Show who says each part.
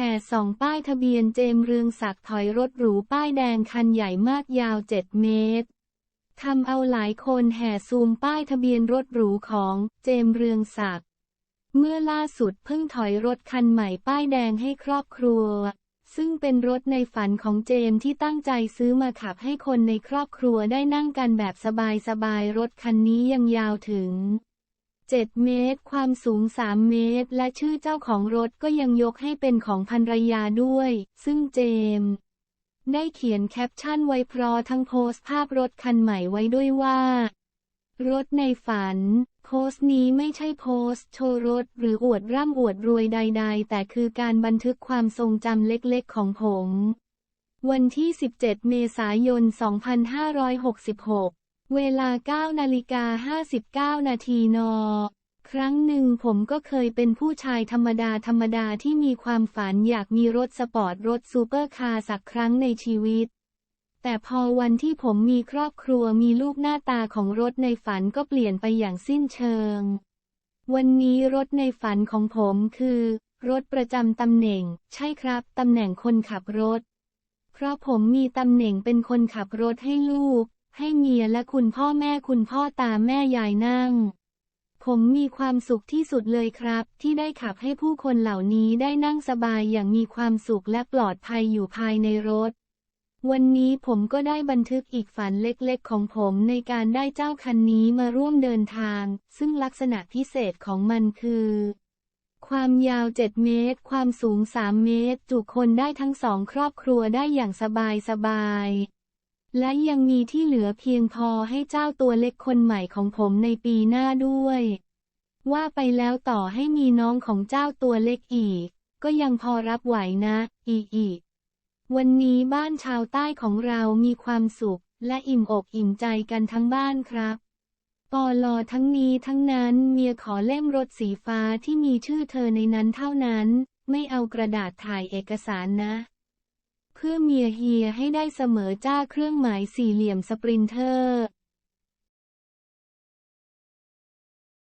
Speaker 1: แห่ส่องป้ายทะเบียนเจมเรืองศักดิ์ถอยรถหรูป้ายแดงคันใหญ่มากยาว 7 เมตร ทำเอาหลายคนแห่ซูมป้ายทะเบียนรถหรูของเจมเรืองศักดิ์ เมื่อล่าสุดเพิ่งถอยรถคันใหม่ป้ายแดงให้ครอบครัว ซึ่งเป็นรถในฝันของเจมที่ตั้งใจซื้อมาขับให้คนในครอบครัวได้นั่งกันแบบสบายๆรถคันนี้ยังยาวถึง 7 เมตร ความสูง 3 เมตร และชื่อเจ้าของรถก็ยังยกให้เป็นของภรรยาด้วย ซึ่งเจมส์ได้เขียนแคปชั่นไว้พร้อมทั้งโพสต์ภาพรถคันใหม่ไว้ด้วยว่า รถในฝัน โพสต์นี้ไม่ใช่โพสต์โชว์รถ หรืออวดร่ำอวดรวยใด ๆ แต่คือการบันทึกความทรงจำเล็กๆของผม วันที่ 17 เมษายน 2566 เวลา9นาฬิกา59 นาทีนอ ครั้งหนึ่งผมก็เคยเป็นผู้ชายธรรมดาธรรมดาที่มีความฝันอยากมีรถสปอร์ตรถซูเปอร์คาร์สักครั้งในชีวิต แต่พอวันที่ผมมีครอบครัวมีลูกหน้าตาของรถในฝันก็เปลี่ยนไปอย่างสิ้นเชิง วันนี้รถในฝันของผมคือ รถประจำตำแหน่ง ใช่ครับตำแหน่งคนขับรถ เพราะผมมีตำแหน่งเป็นคนขับรถให้ลูก ให้เมียและคุณพ่อแม่คุณพ่อตาแม่ยายนั่ง ผมมีความสุขที่สุดเลยครับ ที่ได้ขับให้ผู้คนเหล่านี้ได้นั่งสบายอย่างมีความสุขและปลอดภัยอยู่ภายในรถ วันนี้ผมก็ได้บันทึกอีกฝันเล็กๆ ของผมในการได้เจ้าคันนี้มาร่วมเดินทาง ซึ่งลักษณะพิเศษของมันคือความยาว 7 เมตร ความสูง 3 เมตร จุคนได้ทั้งสองครอบครัวได้อย่างสบายสบายๆ และยังมีที่เหลือเพียงพอให้เจ้าตัวเล็กคนใหม่ของผมในปีหน้าด้วย ว่าไปแล้วต่อให้มีน้องของเจ้าตัวเล็กอีก ก็ยังพอรับไหวนะ อีอีวันนี้บ้านชาวใต้ของเรามีความสุข และอิ่มอกอิ่มใจกันทั้งบ้านครับปอลอทั้งนี้ทั้งนั้นเมียขอเล่มรถสีฟ้าที่มีชื่อเธอในนั้นเท่านั้น ไม่เอากระดาษถ่ายเอกสารนะ เพื่อเมียเฮียให้ได้เสมอจ้าเครื่องหมายสี่เหลี่ยมสปรินเทอร์